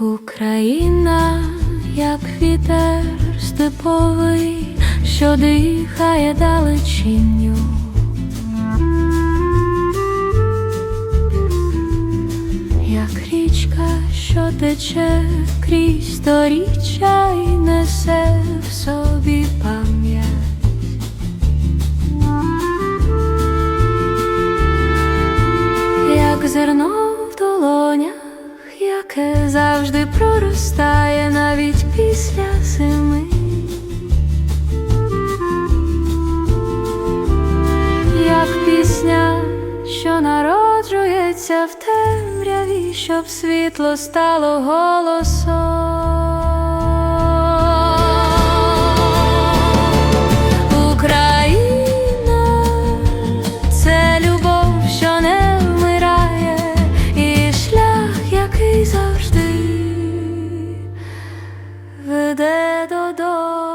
Україна, як вітер степовий, що дихає далечінню. Як річка, що тече крізь сторіччя і несе в собі пам'ять. Як зерно яке завжди проростає навіть після зими. Як пісня, що народжується в темряві, щоб світло стало голосом. додому.